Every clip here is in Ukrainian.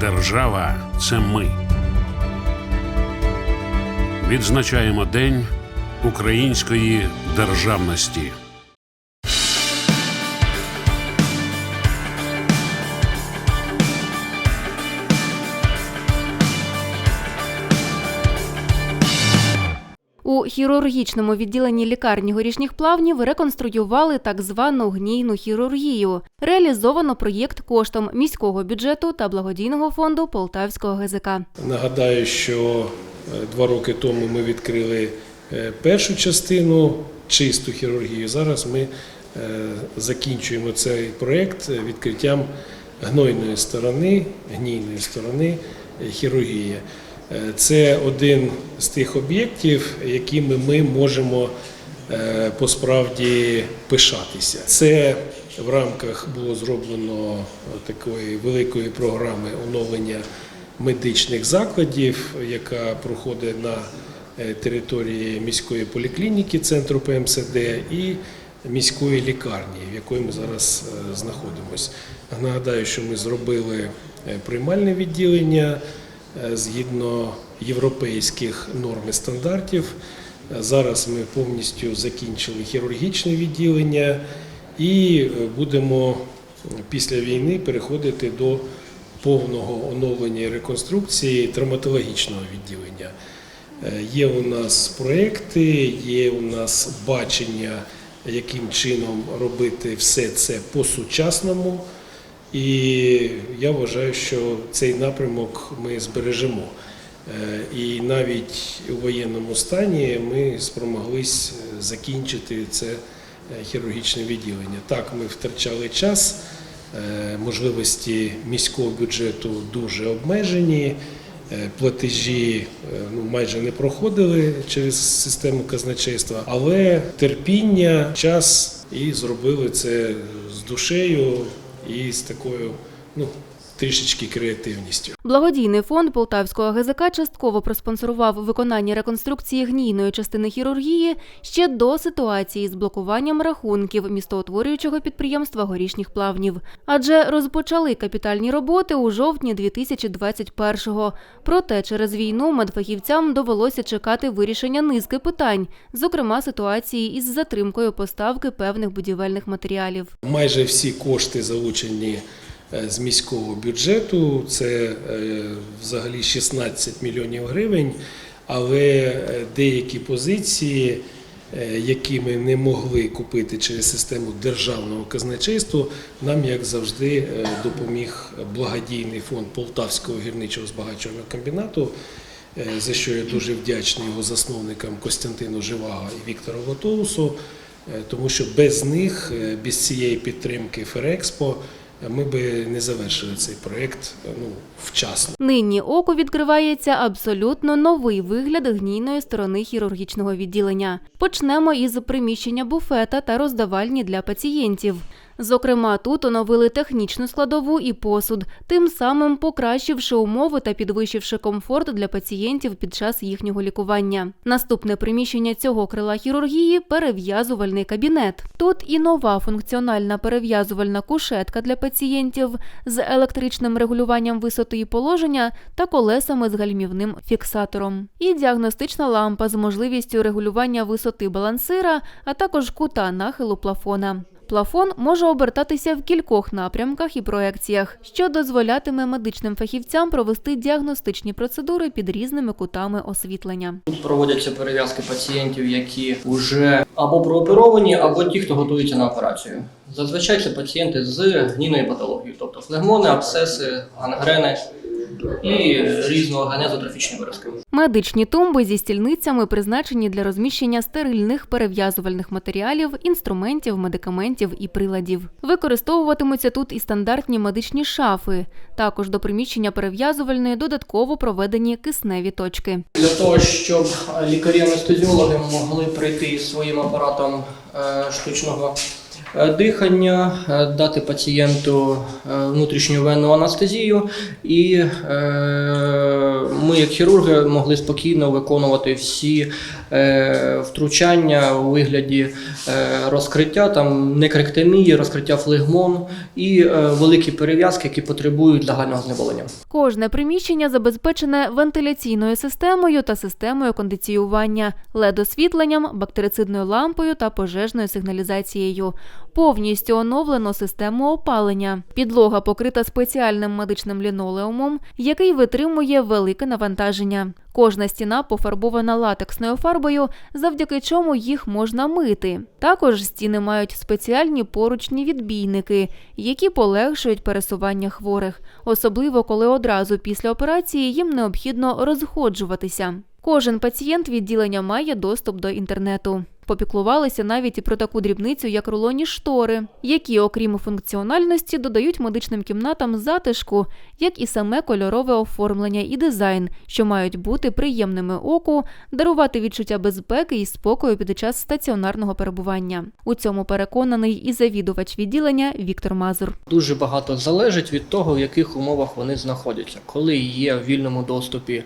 Держава це ми. Відзначаємо День української державності. Хірургічному відділенні лікарні горішніх плавнів реконструювали так звану гнійну хірургію. Реалізовано проєкт коштом міського бюджету та благодійного фонду Полтавського ГЗК. Нагадаю, що е, два роки тому ми відкрили е, першу частину чисту хірургію. Зараз ми е, закінчуємо цей проєкт відкриттям гнойної сторони, гнійної сторони хірургії. Е, Це один з тих об'єктів, якими ми можемо е, посправді пишатися. Це в рамках було зроблено такої великої програми оновлення медичних закладів, яка проходить на е, території міської поліклініки центру ПМСД і міської лікарні, в якої ми зараз е, знаходимося. Нагадаю, що ми зробили е, приймальне відділення е, згідно європейських норм і стандартів. Е, Зараз ми повністю закінчили хірургічне відділення і е, будемо е, після війни переходити до повного оновлення і реконструкції травматологічного відділення. Е, Є у нас проекти, є у нас бачення, яким чином робити все це по-сучасному. І я вважаю, що цей напрямок ми збережемо. Е, І навіть у воєнному стані ми спромоглись е, закінчити це е, хірургічне відділення. Так, ми втрачали час, можливості міського бюджету дуже обмежені. Платежі ну, майже не проходили через систему казначейства, але терпіння, час і зробили це з душею і з такою ну, трішечки креативністю. Благодійний фонд Полтавського ГЗК частково проспонсорував виконання реконструкції гнійної частини хірургії ще до ситуації з блокуванням рахунків містоутворюючого підприємства горішніх плавнів. Адже розпочали капітальні роботи у жовтні 2021-го. Проте через війну медфахівцям довелося чекати вирішення низки питань, зокрема ситуації із затримкою поставки певних будівельних матеріалів. Майже всі кошти залучені з міського бюджету, це е, взагалі 16 мільйонів гривень, але е, деякі позиції, е, які ми не могли купити через систему державного казначейства, нам, як завжди, е, допоміг благодійний фонд Полтавського гірничого збагачувального комбінату. е, За що я дуже вдячний його засновникам Костянтину Живаго і Віктору Лотоусу, Е, тому що без них, е, без цієї підтримки Ферекспо, е, ми би не завершили цей проєкт е, ну, вчасно. Нині оку відкривається абсолютно новий вигляд гнійної сторони хірургічного відділення. Почнемо із приміщення буфета та роздавальні для пацієнтів. Зокрема, тут оновили технічну складову і посуд, тим самим покращивши умови та підвищивши комфорт для пацієнтів під час їхнього лікування. Наступне приміщення цього крила хірургії перев'язувальний кабінет. Тут і нова функціональна перев'язувальна кушетка для пацієнтів з електричним регулюванням висоти і положення та колесами з гальмівним фіксатором. І діагностична лампа з можливістю регулювання висоти балансира, а також кута нахилу плафона. Плафон може обертатися в кількох напрямках і проекціях, що дозволятиме медичним фахівцям провести діагностичні процедури під різними кутами освітлення. Тут проводяться перев'язки пацієнтів, які вже або прооперовані, або ті, хто готується на операцію. Зазвичай це пацієнти з гнійною патологією, тобто флегмони, абсцеси, гангрени і різного генезу трофічні виразки. Медичні тумби зі стільницями призначені для розміщення стерильних перев'язувальних матеріалів, інструментів, медикаментів і приладів. Використовуватимуться тут і стандартні медичні шафи. Також до приміщення перев'язувальної додатково проведені кисневі точки. Для того, щоб лікарі-анестезіологи могли прийти із своїм апаратом е, штучного дихання, е, дати пацієнту е, внутрішню венну анестезію. І е, ми, як хірурги, могли спокійно виконувати всі е, втручання у вигляді е, розкриття там некректомії, розкриття флегмон і е, великі перев'язки, які потребують загального знеболення. Кожне приміщення забезпечене вентиляційною системою та системою кондиціювання, ледосвітленням, бактерицидною лампою та пожежною сигналізацією. Повністю оновлено систему опалення. Підлога покрита спеціальним медичним лінолеумом, який витримує велике навантаження. Кожна стіна пофарбована латексною фарбою, завдяки чому їх можна мити. Також стіни мають спеціальні поручні відбійники, які полегшують пересування хворих, особливо коли одразу після операції їм необхідно розходжуватися. Кожен пацієнт відділення має доступ до інтернету. Попіклувалися навіть і про таку дрібницю, як рулонні штори, які, окрім функціональності, додають медичним кімнатам затишку, як і саме кольорове оформлення і дизайн, що мають бути приємними оку, дарувати відчуття безпеки і спокою під час стаціонарного перебування. У цьому переконаний і завідувач відділення Віктор Мазур. Дуже багато залежить від того, в яких умовах вони знаходяться. Коли є в вільному доступі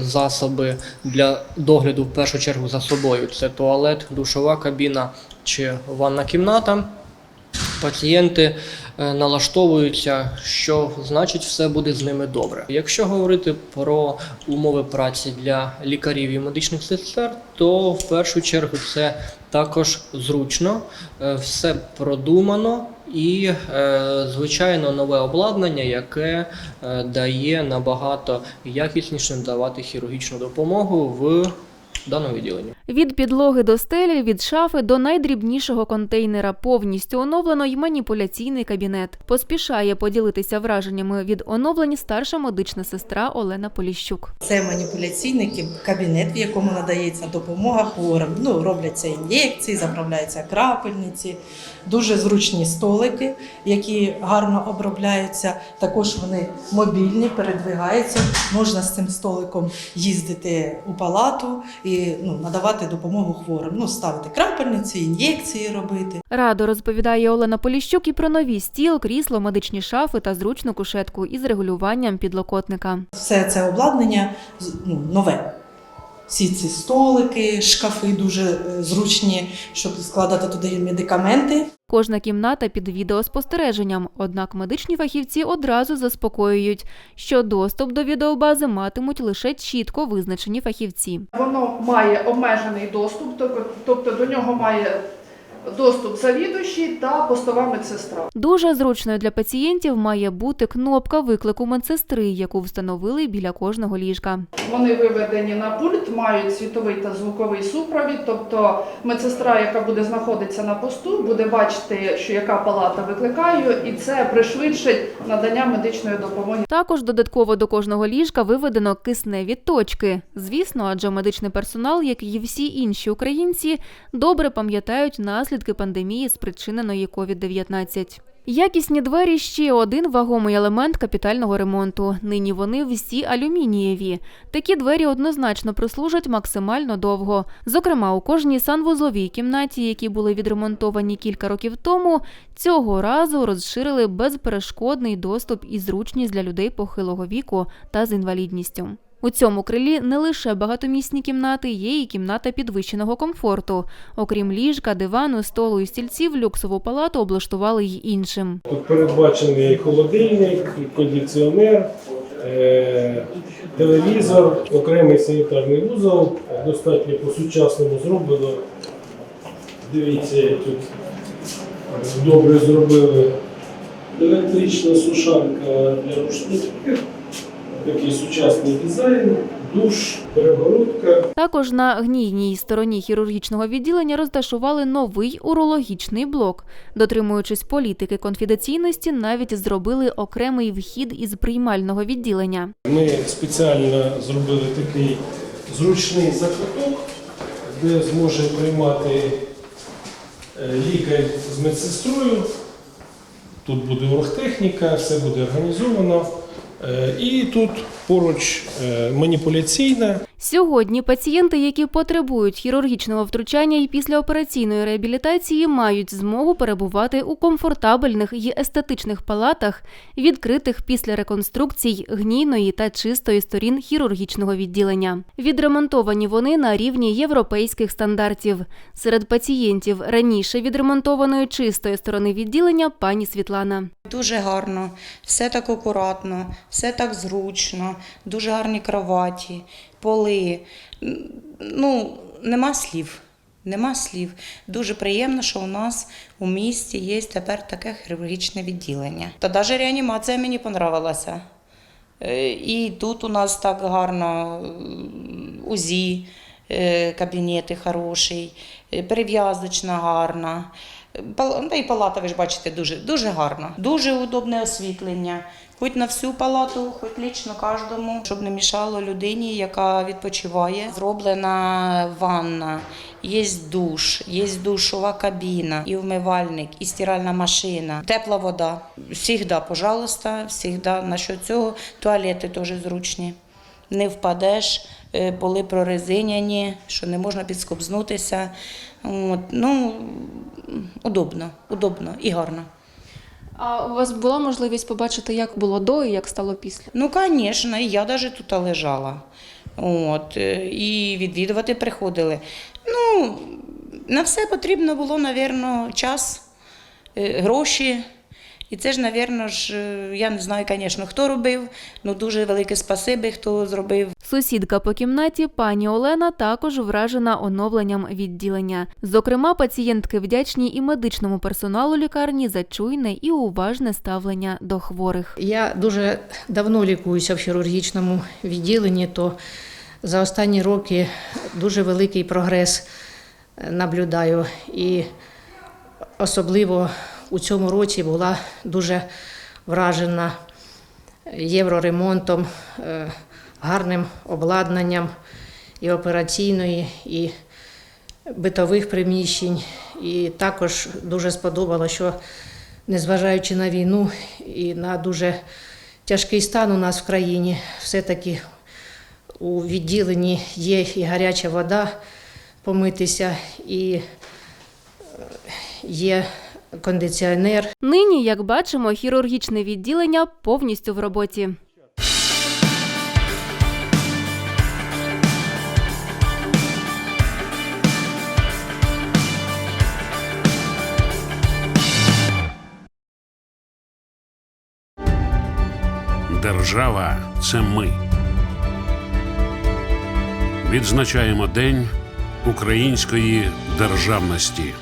засоби для догляду, в першу чергу за собою, це туалет, душова кабіна чи ванна кімната. Пацієнти е, налаштовуються, що значить все буде з ними добре. Якщо говорити про умови праці для лікарів і медичних сестер, то в першу чергу це також зручно, е, все продумано і, е, звичайно, нове обладнання, яке е, дає набагато якісніше давати хірургічну допомогу в даному відділенні. Від підлоги до стелі, від шафи до найдрібнішого контейнера повністю оновлено й маніпуляційний кабінет. Поспішає поділитися враженнями від оновлень старша медична сестра Олена Поліщук. Це маніпуляційний кабінет, в якому надається допомога хворим. Ну, робляться ін'єкції, заправляються крапельниці, дуже зручні столики, які гарно обробляються. Також вони мобільні, передвигаються. Можна з цим столиком їздити у палату і ну, надавати допомогу хворим. Ну, ставити крапельниці, ін'єкції робити. Радо розповідає Олена Поліщук і про нові стіл, крісло, медичні шафи та зручну кушетку із регулюванням підлокотника. Все це обладнання ну, нове. Всі ці столики, шкафи дуже е, зручні, щоб складати туди медикаменти. Кожна кімната під відеоспостереженням, однак медичні фахівці одразу заспокоюють, що доступ до відеобази матимуть лише чітко визначені фахівці. Воно має обмежений доступ, тоб- тобто до нього має доступ завідуючий та постова медсестра. Дуже зручною для пацієнтів має бути кнопка виклику медсестри, яку встановили біля кожного ліжка. Вони виведені на пульт, мають світовий та звуковий супровід. Тобто медсестра, яка буде знаходитися на посту, буде бачити, що яка палата викликає, і це пришвидшить надання медичної допомоги. Також додатково до кожного ліжка виведено кисневі точки. Звісно, адже медичний персонал, як і всі інші українці, добре пам'ятають наслідки пандемії, спричиненої COVID-19. Якісні двері ще один вагомий елемент капітального ремонту. Нині вони всі алюмінієві. Такі двері однозначно прослужать максимально довго. Зокрема, у кожній санвузловій кімнаті, які були відремонтовані кілька років тому, цього разу розширили безперешкодний доступ і зручність для людей похилого віку та з інвалідністю. У цьому крилі не лише багатомісні кімнати, є і кімната підвищеного комфорту. Окрім ліжка, дивану, столу і стільців, люксову палату облаштували й іншим. Тут передбачений холодильник, кондиціонер, е, телевізор, окремий санітарний вузол, достатньо по-сучасному зроблено. Дивіться, тут добре зробили. Електрична сушарка для рушників, такий сучасний дизайн, душ, перегородка. Також на гнійній стороні хірургічного відділення розташували новий урологічний блок. Дотримуючись політики конфіденційності, навіть зробили окремий вхід із приймального відділення. Ми спеціально зробили такий зручний закуток, де зможе приймати е, лікар з медсестрою. Тут буде оргтехніка, все буде організовано. Е, І тут поруч е, маніпуляційна. Сьогодні пацієнти, які потребують хірургічного втручання і післяопераційної реабілітації, мають змогу перебувати у комфортабельних і естетичних палатах, відкритих після реконструкцій гнійної та чистої сторін хірургічного відділення. Відремонтовані вони на рівні європейських стандартів. Серед пацієнтів раніше відремонтованої чистої сторони відділення пані Світлана. Дуже гарно, все так акуратно, все так зручно, дуже гарні кроваті, поли. Ну, нема слів. Нема слів. Дуже приємно, що у нас у місті є тепер таке хірургічне відділення. Та навіть реанімація мені понравилася. Е, І тут у нас так гарно е, УЗІ, кабінети хороший, е, перев'язочна гарна. Е, Та і палата, ви ж бачите, дуже, дуже гарна. Дуже удобне освітлення. Хоч на всю палату, хоч лічно кожному, щоб не мішало людині, яка відпочиває. Зроблена ванна, є душ, є душова кабіна, і вмивальник, і стиральна машина, тепла вода. Всігда, пожалуйста, всігда. Насчет цього туалети теж зручні. Не впадеш, е, поли прорезиняні, що не можна підскобзнутися. От, ну, удобно, удобно і гарно. А у вас була можливість побачити, як було до і як стало після? Ну, звісно, і я навіть тут лежала. От, е, і відвідувати приходили. Ну, на все потрібно було, мабуть, час, е, гроші. І це ж, мабуть, ж, е, я не знаю, звісно, хто робив, ну дуже велике спасибі, хто зробив. Сусідка по кімнаті пані Олена також вражена оновленням відділення. Зокрема, пацієнтки вдячні і медичному персоналу лікарні за чуйне і уважне ставлення до хворих. Я дуже давно лікуюся в хірургічному відділенні, то за останні роки дуже великий прогрес е, наблюдаю. І особливо у цьому році була дуже вражена євроремонтом, е, гарним обладнанням і операційної, і битових приміщень. І також дуже сподобалося, що незважаючи на війну і на дуже тяжкий стан у нас в країні, все-таки у відділенні є і гаряча вода помитися, і е, є кондиціонер. Нині, як бачимо, хірургічне відділення повністю в роботі. Держава це ми. Відзначаємо День української державності.